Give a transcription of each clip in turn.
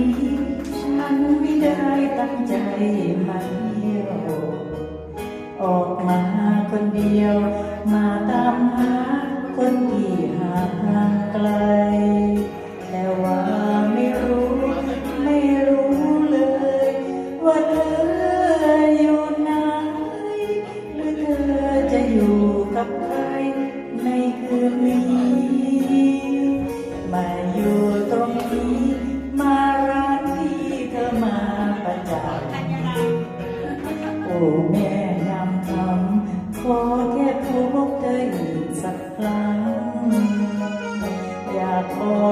ีฉันไม่ได้ตั้งใจมาเที่ยว ออกมาคนเดียว มาตามหาคนที่ห่างไกล แต่ว่าไม่รู้ ไม่รู้เลย ว่าเธออยู่ไหนหรือเธอจะอยู่กับใคร สักครั้ง อยากขอ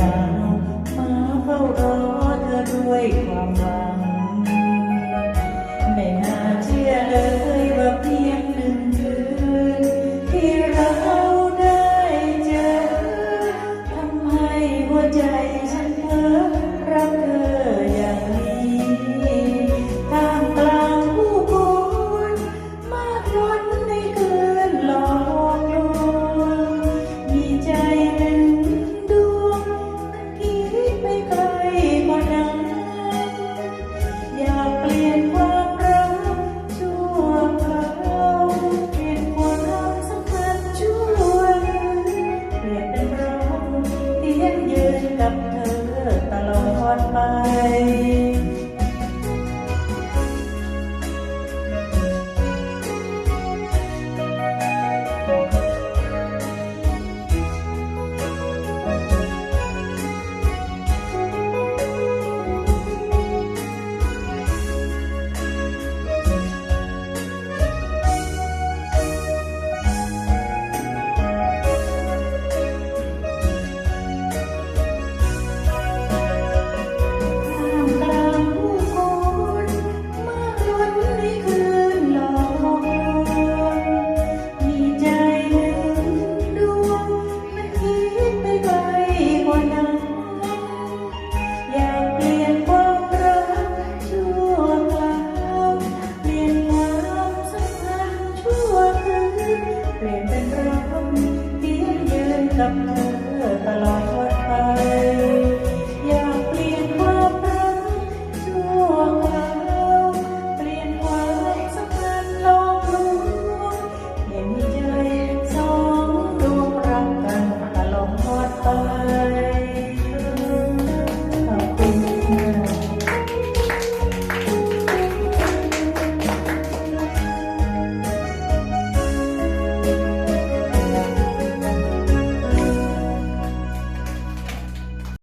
กับเธอตลอดวันไป